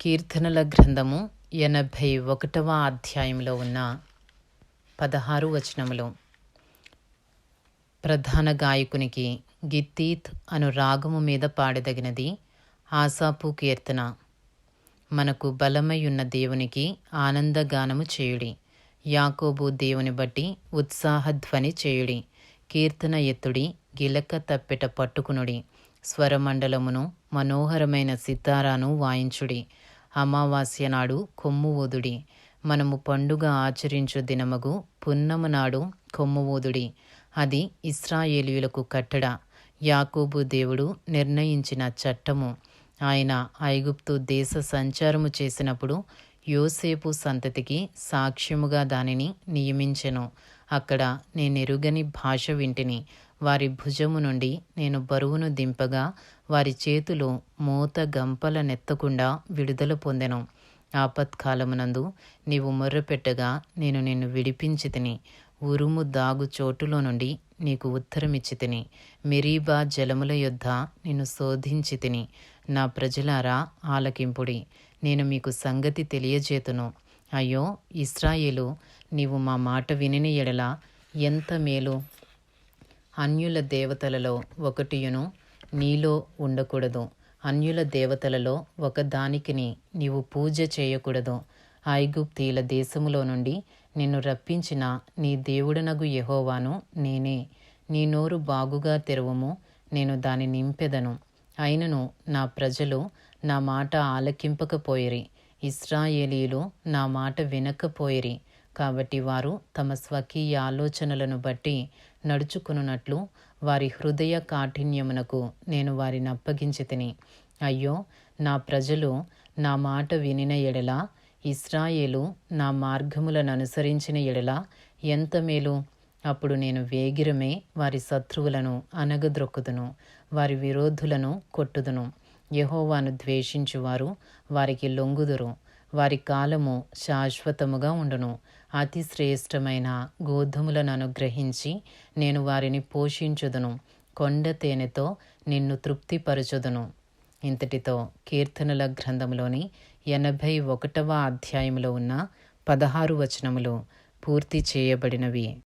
కీర్తనల గ్రంథము ఎనభై ఒకటవ అధ్యాయంలో ఉన్న పదహారు వచనములు. ప్రధాన గాయకునికి గిత్తీత్ అను రాగము మీద పాడదగినది ఆసాపు కీర్తన. మనకు బలమైయున్న దేవునికి ఆనందగానము చేయుడి. యాకోబు దేవుని బట్టి ఉత్సాహధ్వని చేయుడి. కీర్తన ఎత్తుడి గిలక తప్పెట పట్టుకునుడి. స్వరమండలమును మనోహరమైన సితారాను వాయించుడి. అమావాస్య నాడు కొమ్ము ఊదుడి. మనము పండుగ ఆచరించు దినమగు పున్నము నాడు కొమ్ము ఊదుడి. అది ఇస్రాయేలీయులకు కట్టడ. యాకోబు దేవుడు నిర్ణయించిన చట్టము. ఆయన ఐగుప్తు దేశ సంచారము చేసినప్పుడు యోసేపు సంతతికి సాక్ష్యముగా దానిని నియమించెను. అక్కడ నేనెరుగని భాష వింటిని. వారి భుజము నుండి నేను బరువును దింపగా వారి చేతులు మూత గంపల నెత్తకుండా విడుదల పొందెను. ఆపత్కాలమునందు నీవు మొర్రపెట్టగా నేను నిన్ను విడిపించి తిని ఉరుము దాగు చోటులో నుండి నీకు ఉత్తరమిచ్చి తిని మెరీబా జలముల యొద్ద నిన్ను శోధించి తిని నా ప్రజలారా ఆలకింపుడి. నేను మీకు సంగతి తెలియజేతును. అయ్యో ఇస్రాయేలు నీవు మా మాట వినిన ఎడల ఎంత మేలు? అన్యుల దేవతలలో ఒకటియును నీలో ఉండకూడదు. అన్యుల దేవతలలో ఒకదానికిని నీవు పూజ చేయకూడదు. ఐగుప్తీల దేశములో నుండి నిన్ను రప్పించిన నీ దేవుడనగు యహోవాను నేనే. నీ నోరు బాగుగా తెరవము నేను దాని నింపెదను. అయినను నా ప్రజలు నా మాట ఆలకింపకపోయిరి. ఇస్రాయేలీలు నా మాట వినకపోయిరి. కాబట్టి వారు తమ స్వకీయ ఆలోచనలను బట్టి నడుచుకున్నట్లు వారి హృదయ కాఠిన్యమునకు నేను వారిని అప్పగించి తిని అయ్యో నా ప్రజలు నా మాట వినిన ఎడల ఇస్రాయేలు నా మార్గములను అనుసరించిన ఎడల ఎంత మేలు? అప్పుడు నేను వేగిరమే వారి శత్రువులను అనగద్రొక్కుదును వారి విరోధులను కొట్టుదును. యహోవాను ద్వేషించువారు వారికి లొంగుదురు వారి కాలము శాశ్వతముగా ఉండును. అతి శ్రేష్టమైన గోధుమలను అనుగ్రహించి నేను వారిని పోషించుదును కొండ తేనెతో నిన్ను తృప్తిపరచుదును. ఇంతటితో కీర్తనల గ్రంథంలోని ఎనభై ఒకటవ అధ్యాయంలో ఉన్న పదహారు వచనములు పూర్తి చేయబడినవి.